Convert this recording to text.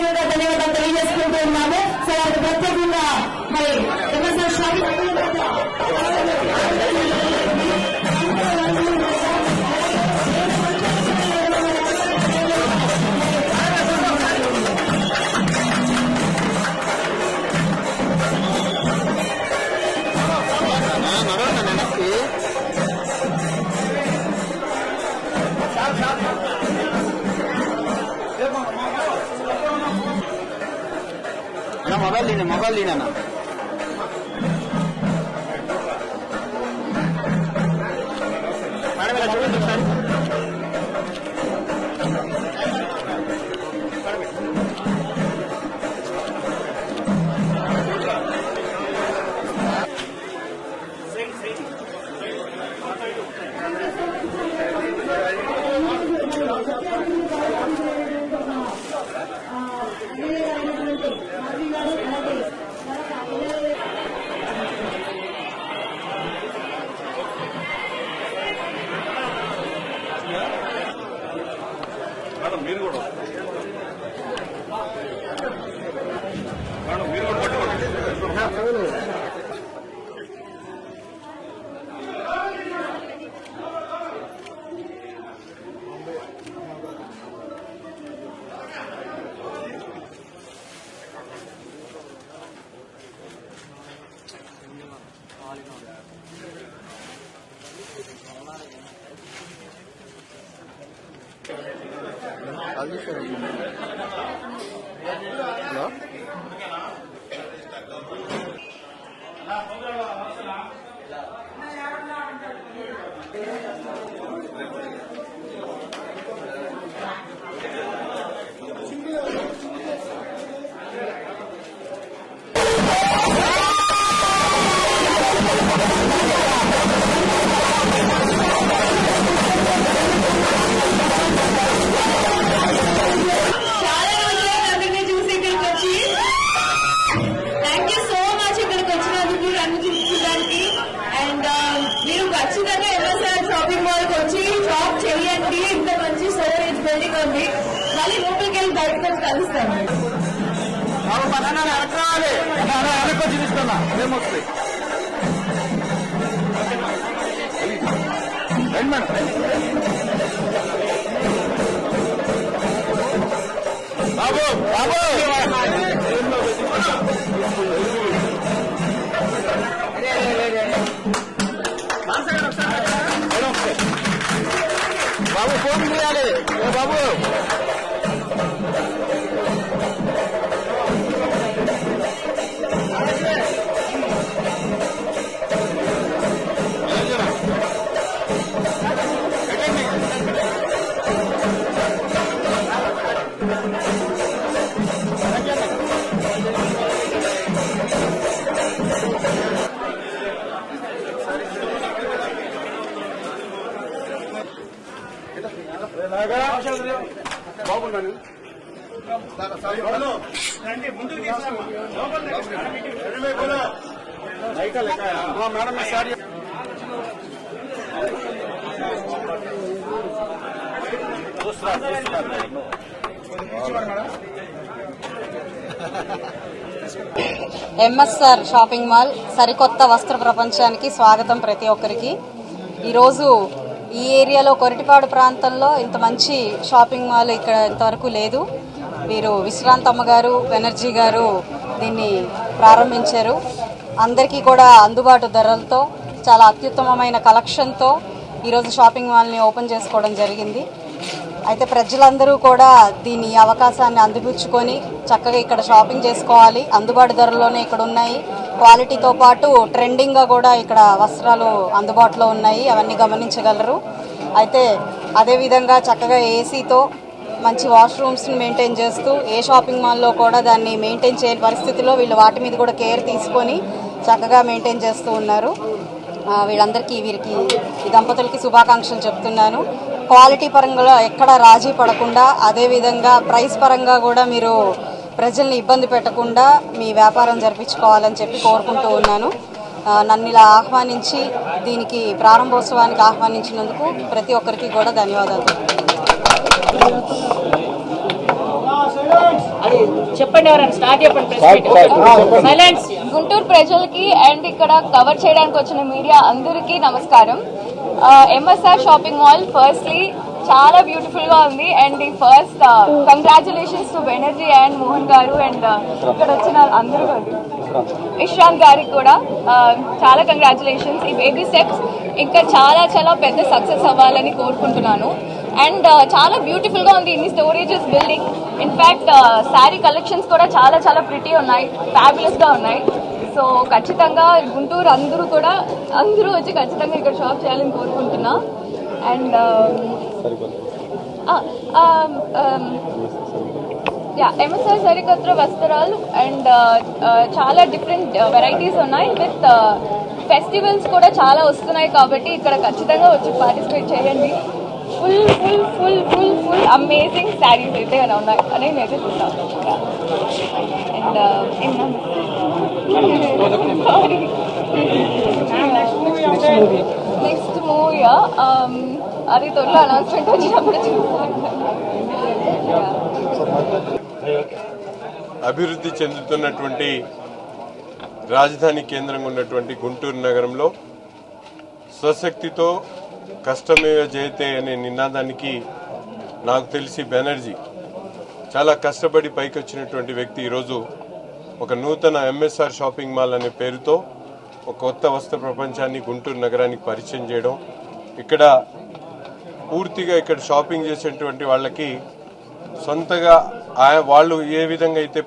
ప్రత్యేకంగా ధన్యవాదాలు తెలియజేసుకుంటూ ఉన్నాము. సో వారికి ప్రత్యేకంగా మరి ಮೊಬೈಲ್ ಮೊಬೈಲ್ ನಾನು ಹಲೋ బిల్డింగ్ ఉంది మళ్ళీ లోపలికి వెళ్ళి బయటకు వచ్చి కలుస్తాను. బాబు పలానా వెనక్కి రావాలి వెనక్కి వచ్చి తీసుకున్నా ఏమొస్తుంది రండి మేడం. బాబు బాబు? చేయాలి బాబు? బాగున్నాను. Madam sorry MSR shopping mall సరికొత్త వస్త్ర ప్రపంచానికి స్వాగతం ప్రతి ఒక్కరికి. ఈరోజు ఈ ఏరియాలో కొరటిపాడు ప్రాంతంలో ఇంత మంచి షాపింగ్ మాల్ ఇక్కడ ఇంతవరకు లేదు. వీరు విశ్రాంతమ్మ గారు బెనర్జీ గారు దీన్ని ప్రారంభించారు. అందరికీ కూడా అందుబాటు ధరలతో చాలా అత్యుత్తమమైన కలెక్షన్తో ఈరోజు షాపింగ్ మాల్ని ఓపెన్ చేసుకోవడం జరిగింది. అయితే ప్రజలందరూ కూడా దీని అవకాశాన్ని అందిపుచ్చుకొని చక్కగా ఇక్కడ షాపింగ్ చేసుకోవాలి. అందుబాటు ధరల్లోనే ఇక్కడ ఉన్నాయి. క్వాలిటీతో పాటు ట్రెండింగ్గా కూడా ఇక్కడ వస్త్రాలు అందుబాటులో ఉన్నాయి. అవన్నీ గమనించగలరు. అయితే అదేవిధంగా చక్కగా ఏసీతో మంచి వాష్రూమ్స్ని మెయింటైన్ చేస్తూ ఏ షాపింగ్ మాల్లో కూడా దాన్ని మెయింటైన్ చేయని పరిస్థితిలో వీళ్ళు వాటి మీద కూడా కేర్ తీసుకొని చక్కగా మెయింటైన్ చేస్తూ ఉన్నారు. వీళ్ళందరికీ వీరికి ఈ దంపతులకి శుభాకాంక్షలు చెప్తున్నాను. క్వాలిటీ పరంగా ఎక్కడ రాజీ పడకుండా అదేవిధంగా ప్రైస్ పరంగా కూడా మీరు ప్రజల్ని ఇబ్బంది పెట్టకుండా మీ వ్యాపారం జరిపించుకోవాలని చెప్పి కోరుకుంటూ ఉన్నాను. నన్ను ఇలా ఆహ్వానించి దీనికి ప్రారంభోత్సవానికి ఆహ్వానించినందుకు ప్రతి ఒక్కరికి కూడా ధన్యవాదాలు. అది చెప్పండి ఎవరైనా స్టార్ట్ చెప్పండి ప్రెస్. సైలెన్స్. గుంటూరు ప్రజలకి అండ్ ఇక్కడ కవర్ చేయడానికి వచ్చిన మీడియా అందరికీ నమస్కారం. ఎంఎస్ఆర్ షాపింగ్ మాల్ ఫస్ట్లీ చాలా బ్యూటిఫుల్గా ఉంది అండ్ ఈ first congratulations to Banerjee and Mohan గారు. అండ్ uh, ఇక్కడ వచ్చిన అందరూ గారు గారికి కూడా uh, చాలా కంగ్రాచులేషన్స్ ఈ బేబీ స్టెప్స్ ఇంకా చాలా చాలా పెద్ద సక్సెస్ అవ్వాలని కోరుకుంటున్నాను. అండ్ uh, చాలా బ్యూటిఫుల్గా ఉంది ఇన్ని storages building in fact sari collections కూడా చాలా చాలా ప్రిటీ ఉన్నాయి. ఫ్యాబులస్గా ఉన్నాయి. సో ఖచ్చితంగా గుంటూరు అందరూ కూడా అందరూ వచ్చి ఖచ్చితంగా ఇక్కడ షాప్ చేయాలని కోరుకుంటున్నా. అండ్ యా ఎంఎస్ఆర్ సరికొత్త వస్త్రాలు అండ్ uh, uh, చాలా డిఫరెంట్ వెరైటీస్ uh, ఉన్నాయి. విత్ ఫెస్టివల్స్ కూడా చాలా వస్తున్నాయి కాబట్టి ఇక్కడ ఖచ్చితంగా వచ్చి పార్టిసిపేట్ చేయండి. Full full full full full amazing saris అయితే ఉన్నాయి అని నేనైతే చూస్తాను. అండ్ నెక్స్ట్ మూవీయా uh, um, అది త్వరలో అనౌన్స్మెంట్ వచ్చినప్పుడు అభివృద్ధి చెందుతున్నటువంటి రాజధాని కేంద్రంగా ఉన్నటువంటి గుంటూరు నగరంలో స్వశక్తితో కష్టమేవ జయతే అనే నినాదానికి నాకు తెలిసి బెనర్జీ చాలా కష్టపడి పైకి వచ్చినటువంటి వ్యక్తి ఈరోజు ఒక నూతన ఎంఎస్ఆర్ షాపింగ్ మాల్ అనే పేరుతో ఒక కొత్త వస్త్ర ప్రపంచాన్ని గుంటూరు నగరానికి పరిచయం చేయడం ఇక్కడ పూర్తిగా ఇక్కడ షాపింగ్ చేసేటువంటి వాళ్ళకి సొంతగా ఆయన వాళ్ళు ఏ విధంగా అయితే